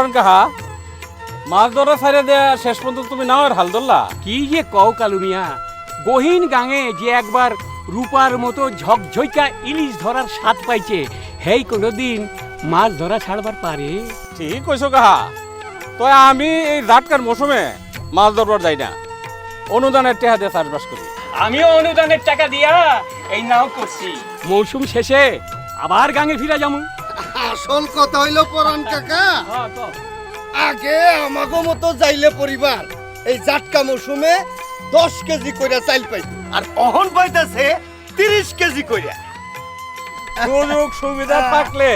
পরান কাহা? মাছ ধরা ছাড়ে দেয়া শেষ পর্যন্ত তুমি নাও হাল ধরলা। কি যে কও কালু মিয়া? গহীন গাঙে যে একবার রূপার মতো ঝকঝইকা ইলিশ ধরার স্বাদ পাইছে হেই কোনোদিন মাছ ধরা ছাড়বার পারে? ঠিক কইছো কাহা। তো আমি এই জাটকার মৌসুমে মাছ ধরবার যাই না। অনুদানের টেহা দিয়ে চাষবাস করি। আমিও অনুদানের টাকা দিয়া এই নাও করছি। মৌসুম শেষে আবার গাঙে ফিরা যাব আসল কথা হইল পরান কাকা। আগে আমাগো মতো যাইলে পরিবার এই জাটকা মৌসুমে দশ কেজি কইরা চাইল পাই আর অহন পাইতেছে তিরিশ কেজি কইরা। সুযোগ সুবিধা থাকলে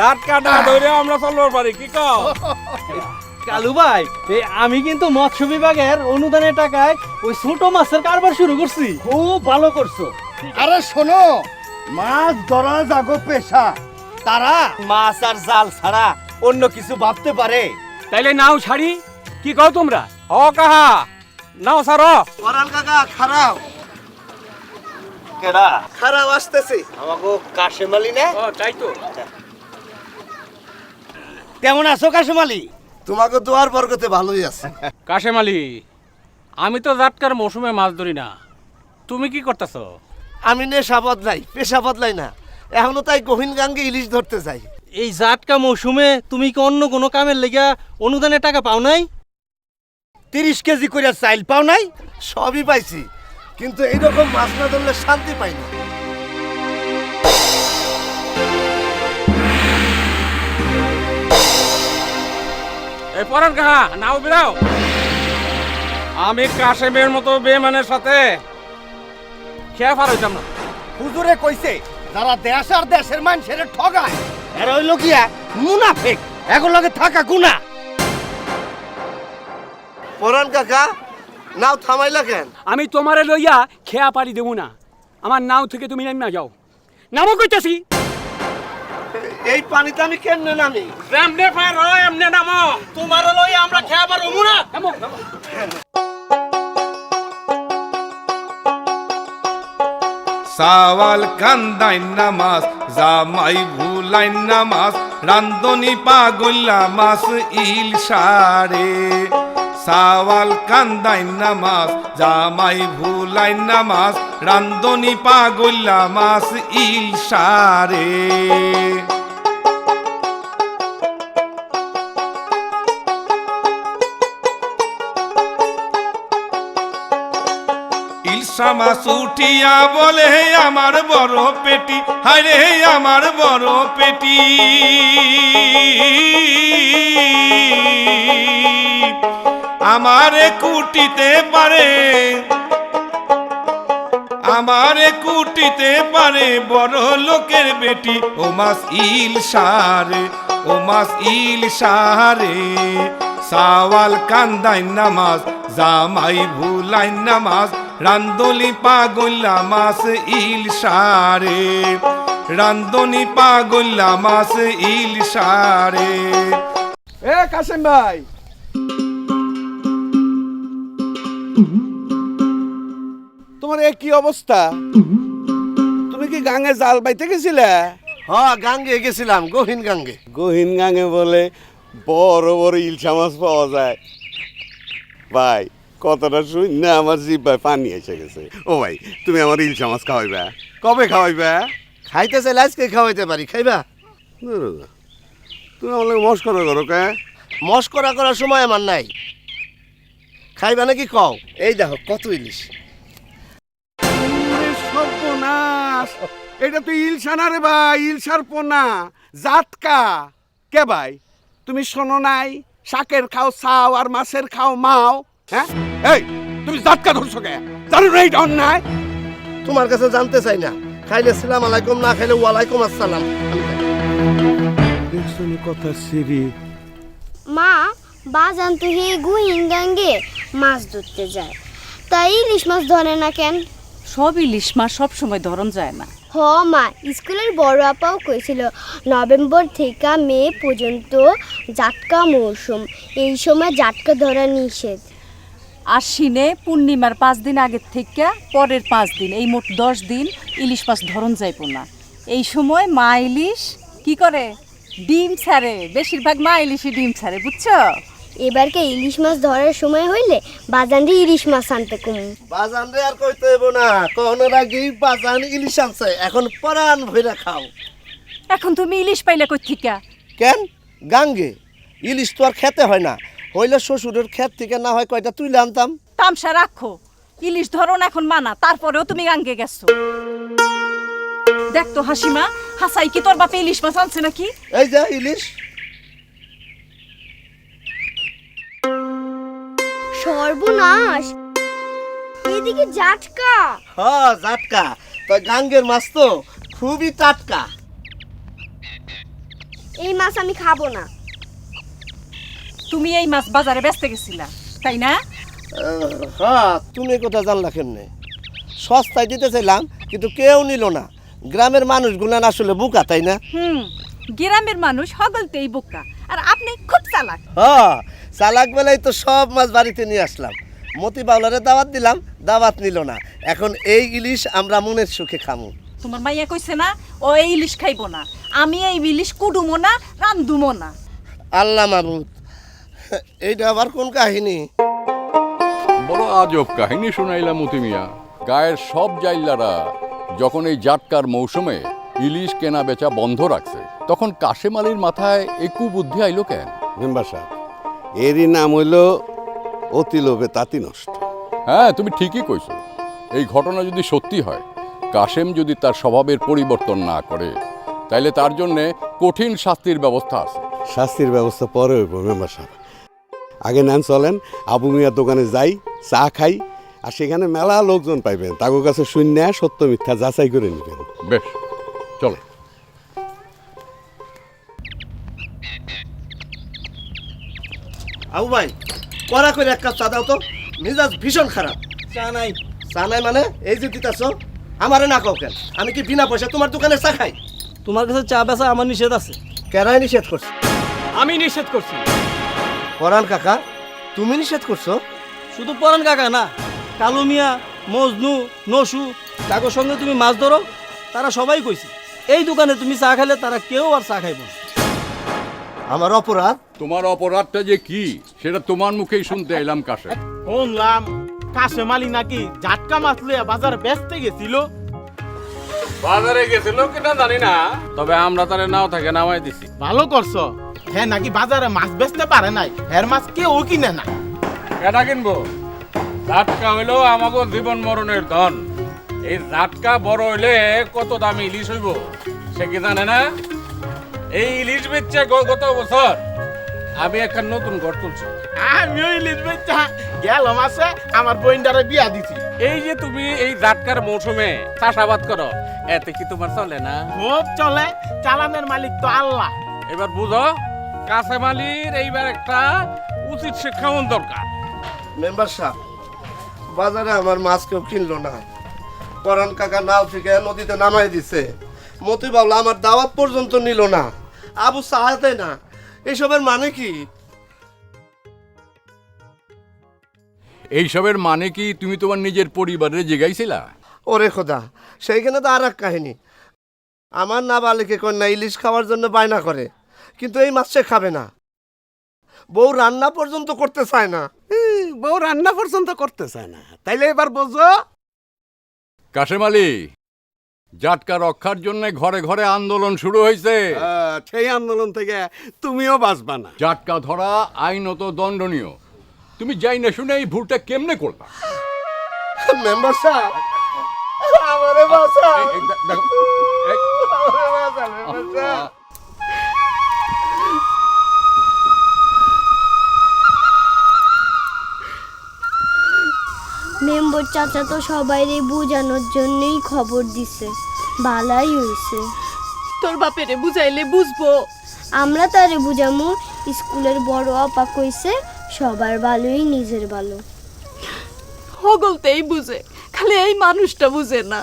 জাটকা না ধরে আমরা চলবার পারি কি কও? কালু ভাই আমি কিন্তু মৎস্য বিভাগের অনুদানের টাকায় ওই ছোট মাছের কারবার শুরু করছি। খুব ভালো করছ। আরে শোনো মাছ ধরা যাগো পেশা তারা মাছ আর জাল ছাড়া অন্য কিছু ভাবতে পারে। তাইলে নাও ছাড়ি। কি কও তোমরা? ও কাহা। নাও সারো পরান কাকা খারাপ কেডা? খারাপ আসতেছে। আমাগো কাশেমালি না? ও তাই তো। কেমন আছো কাশেমালি? তোমাকে দোয়ার বর্গতে ভালোই আছে। কাশেম আলী আমি তো জাটকার মৌসুমে মাছ ধরি না। তুমি কি করতেছো? আমি নেশা বদলাই পেশা বদলাই না। এখনও তাই গহীন গাঙ্গে ইলিশ ধরতে যাই এই জাটকা মৌসুমে তুমি কি অন্য কোনো কামের লেগা অনুদানের টাকা পাও নাই? তিরিশ কেজি করে চাইল পাও নাই? সবই পাইছি কিন্তু এইরকম মাছ না ধরলে শান্তি পাই না। এই পরান কাহা নাও বেরাও আমি কাশেমের মতো বেমানের সাথে খেয়া পার হইতাম না। হুজুরে কইছে যারা দেশ আর দেশের মানুষের ঠগায় এরা হইল গিয়া মুনাফেক এখন লগে থাকা গুনা পরান কাকা নাও থামাইলা কেন? আমি তোমারে লইয়া খেয়া পারি দেবো না। আমার নাও থেকে তুমি নামি না যাও। নামও কইতাছি? এই পানিতে আমি কেমনে নামি? এমনে পার হয় এমনে নামো। তোমার লই আমরা খেয়া পারব না সাওয়াল কান্দাই নামাজ, জামাই ভুলাই নামাজ, রান্ধনি পাগল্লা মাস ইল সারে। সাওয়াল কান্দাই নামাজ, জামাই ভুলাই নামাজ, রান্ধনি পাগল্লা মাস ইল সারে। মাছ উঠিয়া বলে, হে আমার বড় পেটি, হায় হে আমার বড় পেটি। আমারে কুটিতে পারে, আমারে কুটিতে পারে বড় লোকের বেটি। ও মাস ইল সারে, ও মাস ইল সারে, সাওয়াল কান্দাই নামাজ, জামাই ভুলাই নামাজ রান্দলি পাগল্লা মাস ইল সারে। রান্দনি পাগল্লা মাস ইল সারে। এ কাসেম ভাই। তোমার এ কি অবস্থা? তুমি কি গাঙে জাল বাইতে গেছিলে? হ গাঙ্গে গেছিলাম গহীন গাঙ্গে গহীন গাঙে বলে বড় বড় ইলশা মাছ পাওয়া যায়। ভাই কতটা শুন না আমার জিভ ভাই পানি এসে গেছে। ও ভাই তুমি আমার ইলশা মাছ খাওয়াইবা? কবে খাওয়াইবা? খাইতে চাইলে আজকে খাওয়াইতে পারি খাইবা? না। তুমি আমার মস্করা করো কে? মস্করা করার সময় আমার নাই। খাইবা নাকি কও? এই দেখো কত ইলিশ। সর্বনাশ এটা তো ইলশা না রে ভাই ইলশার পোনা। জাতকা। কে ভাই? তুমি শোনো নাই শাকের খাও ছাও আর মাছের খাও মাও হ্যাঁ? এই তুমি জাতকা ধরছো কে? জানো না এটা অন্যায়? তোমার কাছে জানতে চাই না। খাইলে সালাম আলাইকুম না খাইলে ওয়ালাইকুম আসসালাম। আমি খাই। দেখছ কথা সিরি মা বাজান তো হে গুহিন গাঙ্গে মাছ ধরতে যায়। তাই ইলিশ মাছ ধরে না কেন? সব ইলিশ মাছ সব সময় ধরন যায় না। হ মা স্কুলের বড় আপাও কইছিল নভেম্বর থেকে মে পর্যন্ত জাটকা মৌসুম। এই সময় জাটকা ধরা নিষেধ। আশ্বিনে পূর্ণিমার পাঁচ দিন আগের থেকে পরের পাঁচ দিন এই মোট দশ দিন ইলিশ মাছ ধরন যাইব না এই সময় মা ইলিশ কি করে? ডিম ছাড়ে বেশিরভাগ মা ইলিশই ডিম ছাড়ে বুঝছ? এবারকে ইলিশ মাছ ধরার সময় হইলে বাজানরে ইলিশ মাছ আনতে কম বাজান রে আর কইতে হইব না কখনোর আগেই বাজান ইলিশ আনছে এখন পরান ভইরা খাও। এখন তুমি ইলিশ পাইলে কই থিকা? কেন? গাঙ্গে। ইলিশ তো আর খেতে হয় না। হইলে শ্বশুরের ক্ষেত থেকে না হয় কয়টা তুইলে আনতাম। তামসা রাখো। ইলিশ ধরো না এখন মানা তারপরেও তুমি গাঙ্গে গেছো। দেখ তো হাসিমা হাসাই কি তোর বাপে ইলিশ মাছ আনছে নাকি? এই যে ইলিশ। সর্বনাশ। এদিকে জাটকা। হ জাটকা। তো গাঙ্গের মাছ তো খুবই টাটকা। এই মাছ আমি খাব না। তুমি এই মাছ বাজারে বেচতে গেছিলা তাই না? হ্যাঁ তুমি কোথা জানলা কেমনে? সস্তায় দিতে চাইলাম কিন্তু কেউ নিল না। গ্রামের মানুষগুলো আসলে বোকা তাই না? হুম গ্রামের মানুষ হগলতেই বোকা আর আপনি খুব চালাক। হ্যাঁ চালাক বেলায় তো সব মাছ বাড়িতে নিয়ে আসলাম। মতি বাউলারে দাওয়াত দিলাম দাওয়াত নিল না। এখন এই ইলিশ আমরা মনের সুখে খামু। তোমার মাইয়া কইছে না ও এই ইলিশ খাইবো না। আমি এই ইলিশ কুডুমো না রান্ধুমো না। আল্লাহ মাবুদ। এইটা আবার কোন কাহিনী? বড় আজব কাহিনী শোনাইলাম মতি মিয়া। গায়ের সব জাইল্লারা যখন এই জাটকার মৌসুমে ইলিশ কেনা বেচা বন্ধ রাখছে তখন কাশেম আলীর মাথায় এই কুবুদ্ধি আইলো কেন? মেম্বার সাহেব এরই নাম হইল অতি লোভে তাঁতি নষ্ট। হ্যাঁ তুমি ঠিকই কইছো। এই ঘটনা যদি সত্যি হয় কাশেম যদি তার স্বভাবের পরিবর্তন না করে তাইলে তার জন্যে কঠিন শাস্তির ব্যবস্থা আছে। শাস্তির ব্যবস্থা পরে হইব মেম্বার সাহেব। আগে নেন চলেন। আবু মিয়ার দোকানে যাই চা খাই আর সেখানে মেলা লোকজন পাইবেন। তাগো কাছে শূন্য সত্য মিথ্যা যাচাই করে নেবেন। বেশ চলো। আবু ভাই কড়া করে এক কাপ চা দাও তো। মেজাজ ভীষণ খারাপ। চা নাই চা নাই মানে এই যে দিতাছ আমারে না কাউ কেন? আমি কি বিনা পয়সা তোমার দোকানে চা খাই? তোমার কাছে চা বেচা আমার নিষেধ আছে। কেরাই নিষেধ করছে। আমি নিষেধ করছি। পরান কাকা তুমি নিষেধ করছ? শুধু পরান কাকা না কালু মিয়া মজনু নসু কাকুর সঙ্গে তুমি মাছ ধরো তারা সবাই কইছে। এই দোকানে তুমি চা খাইলে তারা কেউ আর চা খাইব না। আমার অপরাধ? তোমার অপরাধটা যে কি সেটা তোমার মুখেই শুনতে এলাম কাশেম শুনলাম কাশেম আলী নাকি ঝাটকা মাছ লইয়া বাজার বেচতে গেছিল। বাজারে গেছিল কিনা জানি না তবে আমরা তারে নাও থাকে নামাই দিছি। ভালো করছ হ্যাঁ নাকি বাজারে মাছ বেচতে পারে নাই? হের মাছ কেউ কিনে না। এটা কিনবো? জাটকা হইল আমাকে জীবন মরণের ধন। এই জাটকা বড় হইলে কত দামি ইলিশ হইব? সে কি জানে না? এই ইলিশ বেচছে গত বছর। আমি একটা নতুন ঘর তুলছি। আমি ওই ইলিশ বেচা। গেল মাসে আমার বইন্ডারে বিয়া দিছি। এই যে তুমি এই জাটকার মৌসুমে চাষাবাদ করো এতে কি তোমার চলে না? খুব চলে। চালানের মালিক তো আল্লাহ। এবার বুঝো কাসেম আলীর এইবার একটা উচিত শিক্ষা শিক্ষামন দরকার। মেম্বার সাহেব বাজারে আমার মাছ কেউ কিনলো না। পরান কাকা নাও থেকে নদীতে নামাই দিছে। মতি বাবলা আমার দাওয়াত পর্যন্ত নিল না। আবু সাহাতে না। এসবের মানে কি? এইসবের মানে কি তুমি তোমার নিজের পরিবারে জেগাইছিলা? ওরে খোদা সেইখানে তো আর এক কাহিনী। আমার না বালিকে কন্যা ইলিশ খাওয়ার জন্য বায়না করে। কিন্তু এই মাছ সে খাবে না। বউ রান্না পর্যন্ত করতে চায় না। বউ রান্না পর্যন্ত করতে চায় না। তাইলে এবার বোঝো। কাশেম আলী জাটকা রক্ষার জন্য ঘরে ঘরে আন্দোলন শুরু হয়েছে সেই আন্দোলন থেকে তুমিও বাঁচবা না। জাটকা ধরা আইনত দণ্ডনীয়। তুমি যাই না শুনে এই ভুলটা কেমনে করবা? মেম্বার সাহেব আমারে বাঁচাও। এই- এই দে- দেখো, চাচা তো সবাইরে বোঝানোর জন্যই খবর দিছে। বালাই হইছে। তোর বাপেরে বুঝাইলে বুঝব। আমরা তারে বুঝামু স্কুলের বড় আপা কইছে সবার ভালোই নিজের ভালো। হগলতেই বুঝে খালি এই মানুষটা বুঝে না।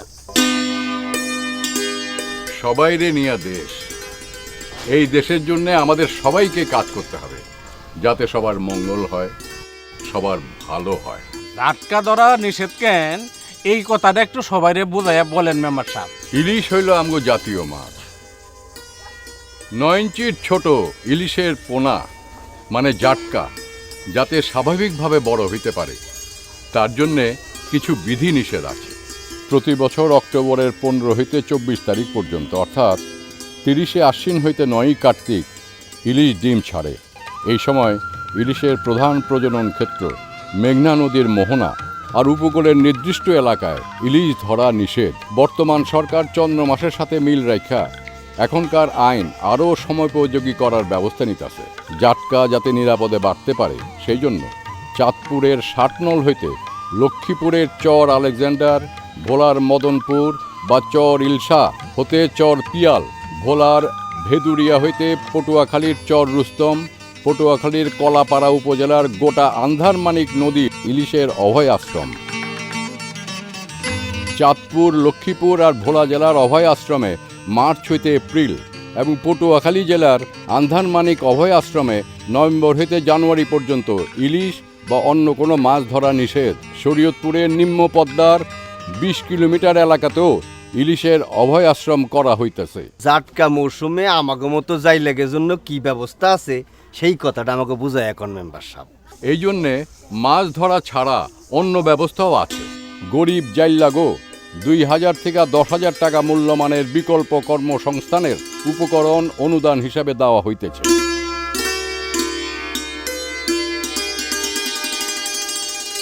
সবাই রে নিয়া দেশ। এই দেশের জন্য আমাদের সবাইকে কাজ করতে হবে যাতে সবার মঙ্গল হয়। সবার ভালো হয়। জাটকা ধরা নিষেধ কেন? এই কথাটা একটু সবাইরে বুঝাইয়া বলেন মেম্বার সাহেব। ইলিশ হইল আমগো জাতীয় মাছ। নয় ইঞ্চির ছোট ইলিশের পোনা মানে জাটকা যাতে স্বাভাবিকভাবে বড় হইতে পারে। তার জন্যে কিছু বিধি নিষেধ আছে। প্রতি বছর অক্টোবরের পনেরো হইতে চব্বিশ তারিখ পর্যন্ত অর্থাৎ তিরিশে আশ্বিন হইতে নয়ই কার্তিক ইলিশ ডিম ছাড়ে। এই সময় ইলিশের প্রধান প্রজনন ক্ষেত্র, মেঘনা নদীর মোহনা আর উপকূলের নির্দিষ্ট এলাকায় ইলিশ ধরা নিষেধ। বর্তমান সরকার চন্দ্র মাসের সাথে মিল রেখা, এখনকার আইন আরও সময়োপযোগী করার ব্যবস্থা নিতেছে। জাটকা যাতে নিরাপদে বাড়তে পারে, সেই জন্য চাঁদপুরের ষাটনল হইতে লক্ষ্মীপুরের চর আলেকজান্ডার, ভোলার মদনপুর বা চর ইলসা হতে চর পিয়াল, ভোলার ভেদুরিয়া হইতে পটুয়াখালীর চর রুস্তম পটুয়াখালীর কলাপাড়া উপজেলার গোটা আন্ধারমানিক নদী ইলিশের অভয় আশ্রম চাঁদপুর, লক্ষ্মীপুর আর ভোলা জেলার অভয় আশ্রমে মার্চ হইতে এপ্রিল এবং পটুয়াখালী জেলার আন্ধারমানিক অভয় আশ্রমে নভেম্বর হইতে জানুয়ারি পর্যন্ত ইলিশ বা অন্য কোনো মাছ ধরা নিষেধ। শরীয়তপুরের নিম্ন পদ্মার বিশ কিলোমিটার এলাকাতেও ইলিশের অভয় আশ্রম করা হইতেছে। জাটকা মৌসুমে আমাকে মতো যাই লাগে জন্য কি ব্যবস্থা আছে? সেই কথাটা আমাকে বুঝায় এখন মেম্বার সাহেব। এই জন্যে মাছ ধরা ছাড়া অন্য ব্যবস্থাও আছে। গরিব জাইল্লাগো দুই হাজার থেকে দশ হাজার টাকা মূল্যমানের বিকল্প কর্মসংস্থানের উপকরণ অনুদান হিসাবে দেওয়া হইতেছে।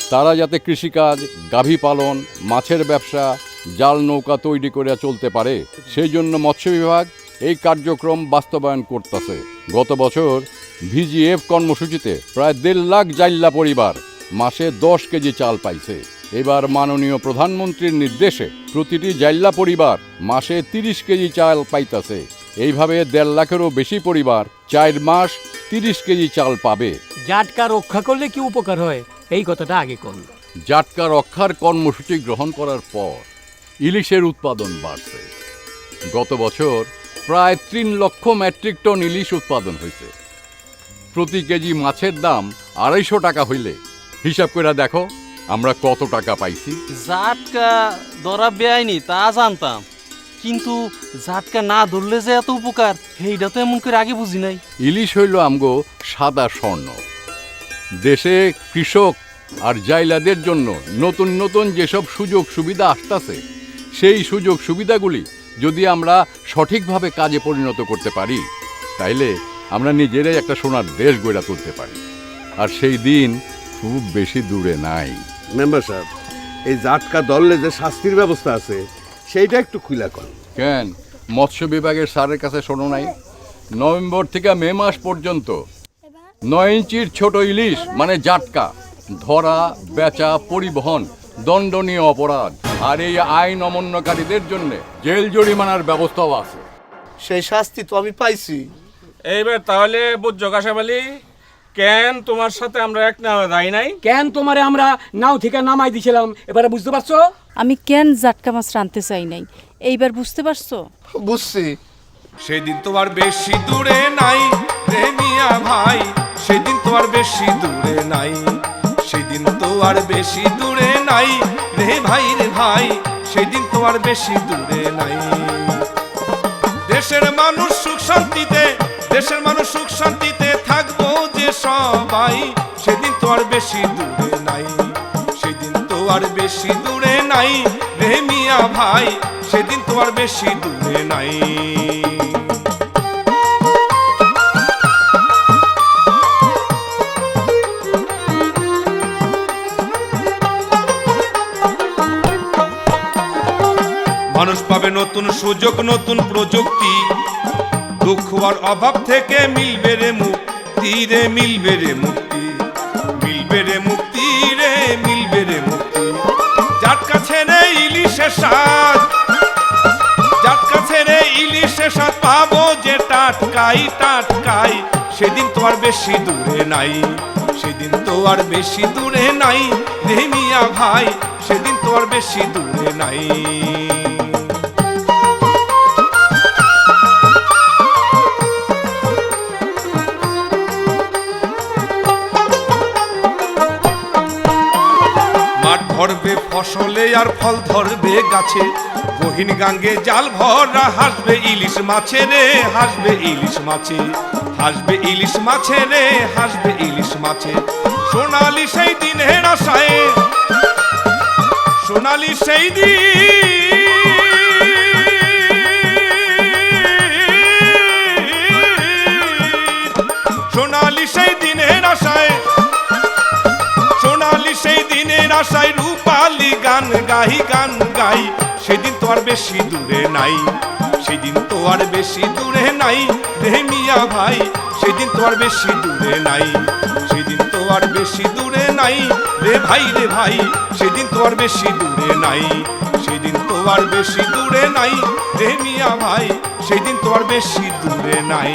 তারা যাতে কৃষিকাজ, গাভী পালন, মাছের ব্যবসা, জাল নৌকা তৈরি করে চলতে পারে, সেই জন্য মৎস্য বিভাগ এই কার্যক্রম বাস্তবায়ন করতেছে। গত বছর ভিজিএফ কর্মসূচিতে প্রায় দেড় লাখ জাইল্লা পরিবার মাসে দশ কেজি চাল পাইছে। এবার মাননীয় প্রধানমন্ত্রীর নির্দেশে প্রতিটি জাইল্লা পরিবার মাসে তিরিশ কেজি চাল পাইতাছে। এইভাবে দেড় লাখেরও বেশি পরিবার চার মাস তিরিশ কেজি চাল পাবে। জাটকা রক্ষা করলে কি উপকার হয়? এই কথাটা আগে কোন। জাটকা রক্ষার কর্মসূচি গ্রহণ করার পর ইলিশের উৎপাদন বাড়ছে। গত বছর প্রায় তিন লক্ষ মেট্রিক টন ইলিশ উৎপাদন হয়েছে। প্রতি কেজি মাছের দাম আড়াইশো টাকা হইলে। হিসাব করে দেখো আমরা কত টাকা পাইছি। জাটকা ধরা বেআইনি তা জানতাম। কিন্তু জাটকা না ধরলে যে এত উপকার সেইটা তো এমন করে আগে বুঝি নাই। ইলিশ হইল আমগো সাদা স্বর্ণ। দেশে কৃষক আর জাইলাদের জন্য নতুন নতুন যেসব সুযোগ সুবিধা আসতেছে সেই সুযোগ সুবিধাগুলি যদি আমরা সঠিকভাবে কাজে পরিণত করতে পারি তাইলে আমরা নিজেরাই একটা সোনার দেশ গড়ে তুলতে পারি। আর সেই দিন খুব বেশি দূরে নাই। মেম্বার সাহেব এই জাটকা দললে যে শাস্তির ব্যবস্থা আছে সেইটা একটু খুলে কর কেন? মৎস্য বিভাগের স্যারের কাছে শোনো নাই। নভেম্বর থেকে মে মাস পর্যন্ত নয় ইঞ্চির ছোট ইলিশ মানে জাটকা ধরা বেচা পরিবহন দণ্ডনীয় অপরাধ আর এই আইন অমান্যকারীদের জন্য জেল জরিমানার ব্যবস্থাও আছে। সেই শাস্তি তো আমি পাইছি। এইবার তাহলে বুঝছ কাশাবালি কেন তোমার সাথে আমরা এক না যাই নাই? কেন তোমারে আমরা নাও থেকে নামাই দিছিলাম? এবারে বুঝতে পারছ? আমি কেন জাটকা মাছ রাঁধতে চাই নাই? এইবার বুঝতে পারছ? বুঝছি। সেদিন তো আর বেশি দূরে নাই রে মিয়া ভাই। সেদিন তো আর বেশি দূরে নাই। সেদিন তো আর বেশি দূরে নাই রে ভাই রে ভাই। সেদিন তো আর বেশি দূরে নাই। দেশের মানুষ সুখ শান্তিতে দেশের মানুষ সুখ শান্তিতে থাকব যে সবাই, সেদিন তো আর বেশি দূরে নাই। সেদিন তো আর বেশি দূরে নাই রে মিয়া ভাই, সেদিন তো আর বেশি দূরে নাই। মানুষ পাবে নতুন সুযোগ, নতুন প্রযুক্তি। দুঃখ আর অভাব থেকে মিলবে রে মুক্তি রে, মিলবে রে মুক্তি। মিলবে রে মুক্তি রে, মিলবে রে মুক্তি। যার কাছে রে ইলিশের স্বাদ, যার কাছে রে ইলিশের স্বাদ পাবো যে টাটকাই টাটকাই। সেদিন তো আর বেশি দূরে নাই, সেদিন তো আর বেশি দূরে নাই। রে মিয়া ভাই, সেদিন তো আর বেশি দূরে নাই। ফসলে আর ফল ধরবে গাছে। গহীন গাঙ্গে জাল ভরা হাসবে ইলিশ মাছে রে, হাসবে ইলিশ মাছে। হাসবে ইলিশ মাছে রে, হাসবে ইলিশ মাছে। সোনালি সেই দিনের আশায়, সোনালি সেই দিন। সোনালি সেই দিনের আশায়। সেই দিনের আশায় রূপালি গান গাই গান গাই। সেদিন তো আর বেশি দূরে নাই, সেদিন তো আর বেশি দূরে নাই রে মিয়া ভাই। সেদিন তো আর বেশি দূরে নাই, সেদিন তো আর বেশি দূরে নাই রে ভাই রে ভাই। সেদিন তো আর বেশি দূরে নাই, সেদিন তো আর বেশি দূরে নাই রে মিয়া ভাই। সেদিন তো আর বেশি দূরে নাই।